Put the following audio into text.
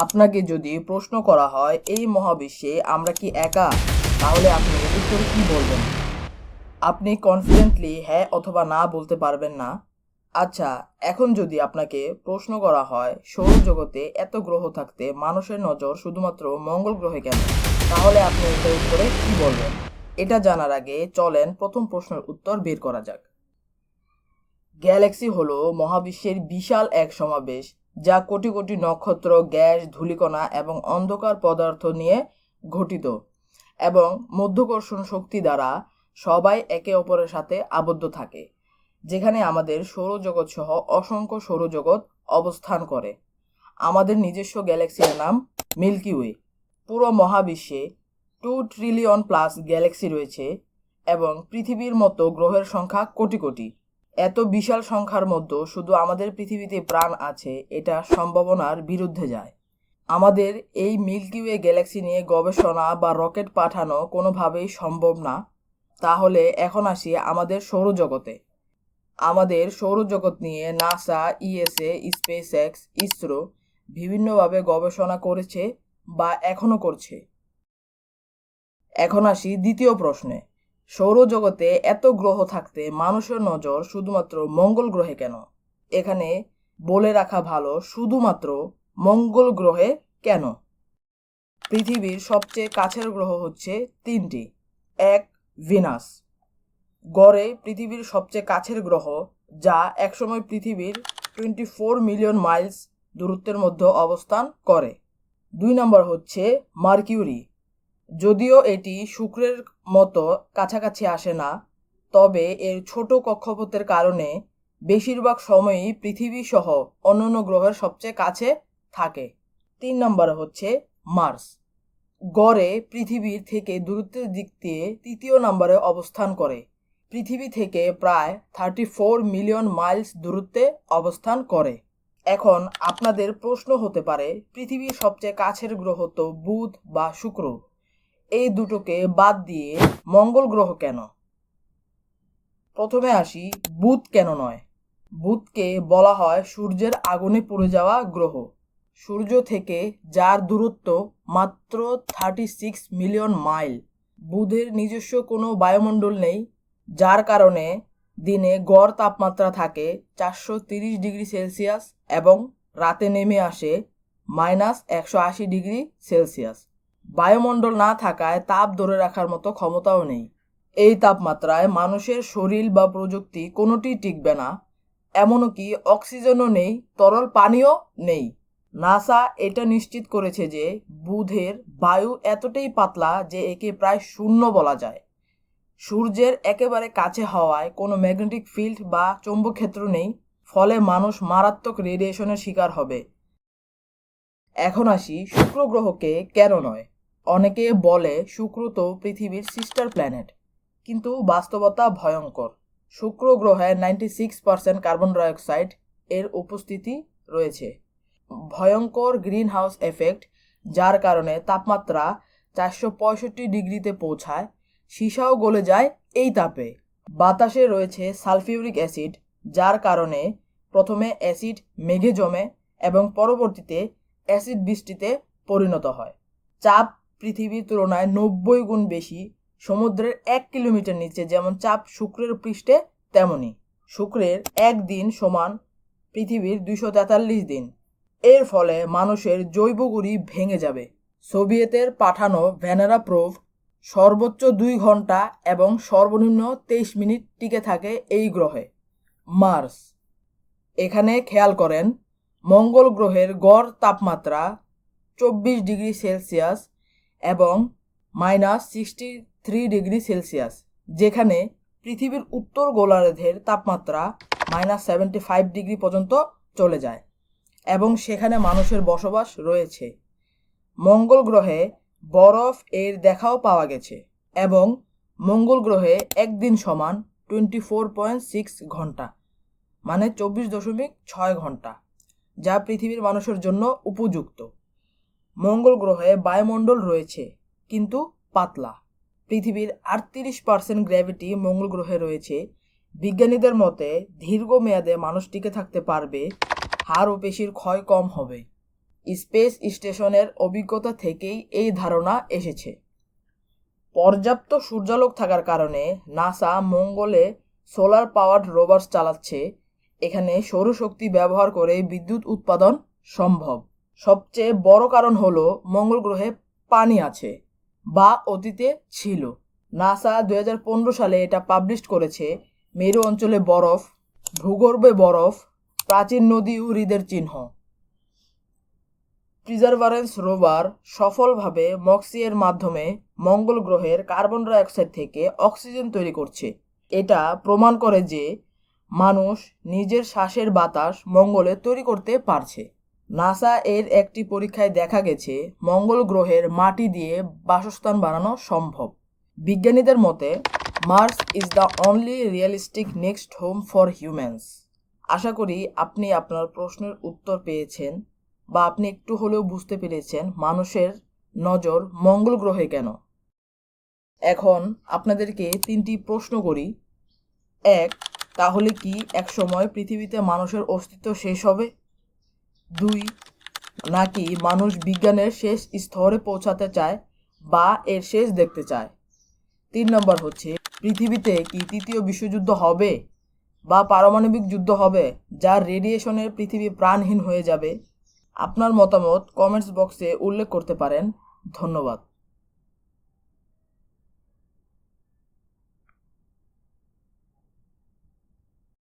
আপনাকে যদি প্রশ্ন করা হয়, এই মহাবিশ্বে আমরা কি একা? তাহলে আপনি উত্তরে কি বলবেন? আপনি কনফিডেন্টলি হ্যাঁ অথবা না বলতে পারবেন না। আচ্ছা এখন যদি আপনাকে প্রশ্ন করা হয়, সৌরজগতে এত গ্রহ থাকতে মানুষের নজর শুধুমাত্র মঙ্গল গ্রহে কেন? তাহলে আপনি এটার উত্তরে কি বলবেন? এটা জানার আগে চলেন প্রথম প্রশ্নের উত্তর বের করা যাক। গ্যালাক্সি হলো মহাবিশ্বের বিশাল এক সমাবেশ যা কোটি কোটি নক্ষত্র, গ্যাস, ধূলিকণা এবং অন্ধকার পদার্থ নিয়ে গঠিত এবং মধ্যাকর্ষণ শক্তি দ্বারা সবাই একে অপরের সাথে আবদ্ধ থাকে, যেখানে আমাদের সৌরজগৎ সহ অসংখ্য সৌরজগৎ অবস্থান করে। আমাদের নিজস্ব গ্যালাক্সির নাম মিল্কি ওয়ে। পুরো মহাবিশ্বে টু ট্রিলিয়ন প্লাস গ্যালাক্সি রয়েছে এবং পৃথিবীর মতো গ্রহের সংখ্যা কোটি কোটি। এত বিশাল সংখ্যার মধ্যে শুধু আমাদের পৃথিবীতে প্রাণ আছে, এটা সম্ভাবনার বিরুদ্ধে যায়। আমাদের এই মিল্কি ওয়ে গ্যালাক্সি নিয়ে গবেষণা বা রকেট পাঠানো কোনোভাবেই সম্ভব না। তাহলে এখন আসি আমাদের সৌরজগতে। আমাদের সৌরজগৎ নিয়ে NASA, ESA SpaceX ISRO বিভিন্নভাবে গবেষণা করেছে বা এখনও করছে। এখন আসি দ্বিতীয় প্রশ্নে। সৌরজগতে এত গ্রহ থাকতে মানুষের নজর শুধুমাত্র মঙ্গল গ্রহে কেন? এখানে বলে রাখা ভালো শুধুমাত্র মঙ্গল গ্রহে কেন? পৃথিবীর সবচেয়ে কাছের গ্রহ হচ্ছে তিনটি। এক, ভিনাস। গড়ে পৃথিবীর সবচেয়ে কাছের গ্রহ, যা একসময় পৃথিবীর টোয়েন্টি ফোর মিলিয়ন মাইলস দূরত্বের মধ্যে অবস্থান করে। দুই নম্বর হচ্ছে মার্কিউরি। যদিও এটি শুক্রের মতো কাছাকাছি আসে না, তবে এর ছোট কক্ষপথের কারণে বেশিরভাগ সময়ই পৃথিবী সহ অন্যান্য গ্রহের সবচেয়ে কাছে থাকে। তিন নম্বর হচ্ছে মার্স। গড়ে পৃথিবীর থেকে দূরত্বের দিক দিয়ে তৃতীয় নম্বরে অবস্থান করে। পৃথিবী থেকে প্রায় থার্টি ফোর মিলিয়ন মাইলস দূরত্বে অবস্থান করে। এখন আপনাদের প্রশ্ন হতে পারে, পৃথিবীর সবচেয়ে কাছের গ্রহ তো বুধ বা শুক্র। এই দুটোকে বাদ দিয়ে মঙ্গল গ্রহ কেন? প্রথমে আসি, বুধ কেন নয়? বুধকে বলা হয় সূর্যের আগুনে পড়ে যাওয়া গ্রহ। সূর্য থেকে যার দূরত্ব মাত্র থার্টি সিক্স মিলিয়ন মাইল বুধের নিজস্ব কোনো বায়ুমণ্ডল নেই, যার কারণে দিনে গড় তাপমাত্রা থাকে চারশো তিরিশ ডিগ্রি সেলসিয়াস এবং রাতে নেমে আসে মাইনাস একশো আশি ডিগ্রি সেলসিয়াস। বায়ুমণ্ডল না থাকায় তাপ ধরে রাখার মতো ক্ষমতাও নেই। এই তাপমাত্রায় মানুষের শরীর বা প্রযুক্তি কোনোটি টিকবে না এমনকি অক্সিজেনও নেই, তরল পানিও নেই। নাসা এটা নিশ্চিত করেছে যে বুধের বায়ু এতটাই পাতলা যে একে প্রায় শূন্য বলা যায়। সূর্যের একেবারে কাছে হওয়ায় কোনো ম্যাগনেটিক ফিল্ড বা চৌম্বক ক্ষেত্র নেই, ফলে মানুষ মারাত্মক রেডিয়েশনের শিকার হবে। এখন আসি শুক্র গ্রহকে কেন নয়। অনেকে বলে শুক্র তো পৃথিবীর সিস্টার প্ল্যানেট কিন্তু বাস্তবতা ভয়ঙ্কর। শুক্র গ্রহে ninety six percent carbon dioxide এর উপস্থিতি রয়েছে। ভয়ঙ্কর গ্রিন হাউস এফেক্ট যার কারণে তাপমাত্রা চারশো পঁয়ষট্টি ডিগ্রিতে পৌঁছায়, সীসাও গলে যায় এই তাপে। বাতাসে রয়েছে সালফিউরিক অ্যাসিড, যার কারণে প্রথমে অ্যাসিড মেঘে জমে এবং পরবর্তীতে অ্যাসিড বৃষ্টিতে পরিণত হয়। চাপ পৃথিবীর তুলনায় নব্বই গুণ বেশি সমুদ্রের এক কিলোমিটার নিচে, যেমন চাপ শুক্রের পৃষ্ঠে তেমনই। শুক্রের এক দিন সমান পৃথিবীর দুশো তেতাল্লিশ দিন। এর ফলে মানুষের জৈবগুড়ি ভেঙে যাবে। সোভিয়েতের পাঠানো ভ্যানেরা প্রোভ সর্বোচ্চ দুই ঘণ্টা এবং সর্বনিম্ন তেইশ মিনিট টিকে থাকে এই গ্রহে, মার্স। এখানে খেয়াল করেন, মঙ্গল গ্রহের গড় তাপমাত্রা চব্বিশ ডিগ্রি সেলসিয়াস এবং minus sixty three degree Celsius যেখানে পৃথিবীর উত্তর গোলার্ধের তাপমাত্রা মাইনাস সেভেন্টি ফাইভ ডিগ্রি পর্যন্ত চলে যায় এবং সেখানে মানুষের বসবাস রয়েছে। মঙ্গল গ্রহে বরফ এর দেখাও পাওয়া গেছে এবং মঙ্গল গ্রহে একদিন সমান টোয়েন্টি ফোর পয়েন্ট সিক্স ঘণ্টা মানে চব্বিশ দশমিক ছয় ঘণ্টা, যা পৃথিবীর মানুষের জন্য উপযুক্ত। মঙ্গল গ্রহে বায়ুমণ্ডল রয়েছে, কিন্তু পাতলা। পৃথিবীর আটত্রিশ পার্সেন্ট গ্র্যাভিটি মঙ্গল গ্রহে রয়েছে। বিজ্ঞানীদের মতে, দীর্ঘমেয়াদে মানুষ টিকে থাকতে পারবে হাড় ও পেশির ক্ষয় কম হবে। স্পেস স্টেশনের অভিজ্ঞতা থেকেই এই ধারণা এসেছে। পর্যাপ্ত সূর্যালোক থাকার কারণে নাসা মঙ্গলে সোলার পাওয়ার্ড রোভার্স চালাচ্ছে। এখানে সৌরশক্তি ব্যবহার করে বিদ্যুৎ উৎপাদন সম্ভব। সবচেয়ে বড় কারণ হলো মঙ্গল গ্রহে পানি আছে, বা অতীতে ছিল। নাসা দুই হাজার পনেরো সালে এটা পাবলিশ করেছে। মেরু অঞ্চলে বরফ, ভূগর্ভে বরফ, প্রাচীন নদী ও হ্রদের চিহ্ন। প্রিজারভারেন্স রোভার সফলভাবে মক্সিয়ের মাধ্যমে মঙ্গল গ্রহের কার্বন ডাইঅক্সাইড থেকে অক্সিজেন তৈরি করছে। এটা প্রমাণ করে যে মানুষ নিজের শ্বাসের বাতাস মঙ্গলে তৈরি করতে পারছে। নাসা এর একটি পরীক্ষায় দেখা গেছে, মঙ্গল গ্রহের মাটি দিয়ে বাসস্থান বানানো সম্ভব। বিজ্ঞানীদের মতে Mars is the only realistic next home for humans আশা করি আপনি আপনার প্রশ্নের উত্তর পেয়েছেন, বা আপনি একটু হলেও বুঝতে পেরেছেন মানুষের নজর মঙ্গল গ্রহে কেন। এখন আপনাদেরকে তিনটি প্রশ্ন করি। এক, তাহলে কি একসময় পৃথিবীতে মানুষের অস্তিত্ব শেষ হবে? দুই, নাকি মানুষ বিজ্ঞানের শেষ স্তরে পৌঁছাতে চায় বা এর শেষ দেখতে চায়? তিন নম্বর হচ্ছে, পৃথিবীতে কি তৃতীয় বিশ্বযুদ্ধ হবে বা পারমাণবিক যুদ্ধ হবে যার রেডিয়েশনে পৃথিবী প্রাণহীন হয়ে যাবে? আপনার মতামত কমেন্টস বক্সে উল্লেখ করতে পারেন। ধন্যবাদ।